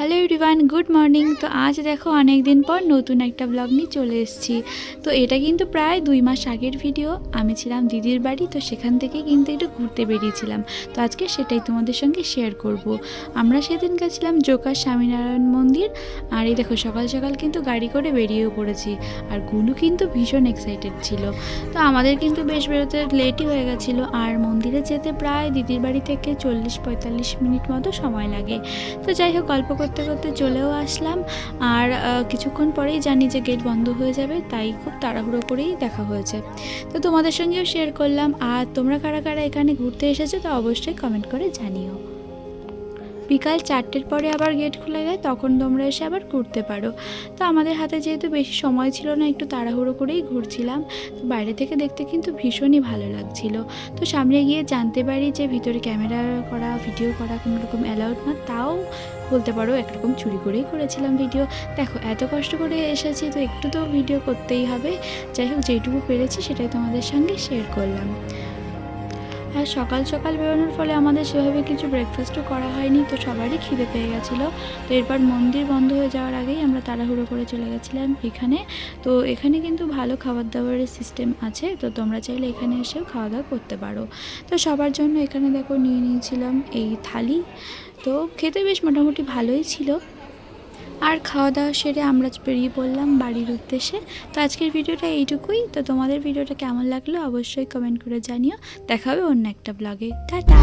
Hello everyone, good morning. তো আজ দেখো অনেক দিন পর নতুন একটা ব্লগ নিয়ে চলে এসেছি। তো এটা কিন্তু প্রায় দুই মাস আগের ভিডিও আমি ছিলাম দিদির বাড়ি, তো সেখান থেকে কিন্তু একটু ঘুরতে বেরিয়েছিলাম। তো আজকে সেটাই তোমাদের সঙ্গে শেয়ার করব। আমরা সেদিন গেছিলাম জোকার স্বামীনারায়ণ মন্দির, আর এই দেখো সকাল সকাল কিন্তু গাড়ি করে বেরিয়েও পড়েছি। আর গুলু কিন্তু ভীষণ এক্সাইটেড ছিল। তো আমাদের কিন্তু বেশ বেরোতে লেটই হয়ে গেছিল। আর মন্দিরে যেতে প্রায় দিদির বাড়ি থেকে চল্লিশ পঁয়তাল্লিশ মিনিট মতো সময় লাগে। তো যাই হোক গল্প করতে করতে চলেও আসলাম আর কিছুক্ষণ পরেই জানি যে গেট বন্ধ হয়ে যাবে, তাই খুব তাড়াহুড়ো করেই দেখা হয়েছে। তো তোমাদের সঙ্গেও শেয়ার করলাম। আর তোমরা কারা কারা এখানে ঘুরতে এসেছ তো অবশ্যই কমেন্ট করে জানিও। বিকাল চারটের পরে আবার গেট খুলে যায়, তখন তোমরা এসে আবার ঘুরতে পারো। তো আমাদের হাতে যেহেতু বেশি সময় ছিল না, একটু তাড়াহুড়ো করেই ঘুরছিলাম। তো বাইরে থেকে দেখতে কিন্তু ভীষণই ভালো লাগছিল। তো সামনে গিয়ে জানতে পারি যে ভিতরে ক্যামেরা করা, ভিডিও করা কোনো রকম অ্যালাউড না, তাও বলতে পারো একরকম চুরি করেই করেছিলাম ভিডিও। দেখো, এত কষ্ট করে এসেছি, তো একটু তো ভিডিও করতেই হবে। যাই হোক যেটুকু পেরেছি সেটাই তোমাদের সঙ্গে শেয়ার করলাম। আর সকাল সকাল বেরোনোর ফলে আমাদের সেভাবে কিছু ব্রেকফাস্টও করা হয়নি, তো সবারই খিদে পেয়ে গেছিল। তো এরপর মন্দির বন্ধ হয়ে যাওয়ার আগেই আমরা তাড়াহুড়ো করে চলে গেছিলাম এখানে। তো এখানে কিন্তু ভালো খাবার দাবারের সিস্টেম আছে, তো তোমরা চাইলে এখানে এসেও খাওয়া দাওয়া করতে পারো। তো সবার জন্য এখানে দেখো নিয়ে নিয়েছিলাম এই থালি। তো খেতে বেশ মোটামুটি ভালোই ছিল। আর খাওয়া দাওয়া সেরে আমরা বেরিয়ে পড়লাম বাড়ির উদ্দেশ্যে। তো আজকের ভিডিওটা এইটুকুই। তো তোমাদের ভিডিওটা কেমন লাগল অবশ্যই কমেন্ট করে জানিও। দেখা হবে অন্য একটা ব্লগে টাটা!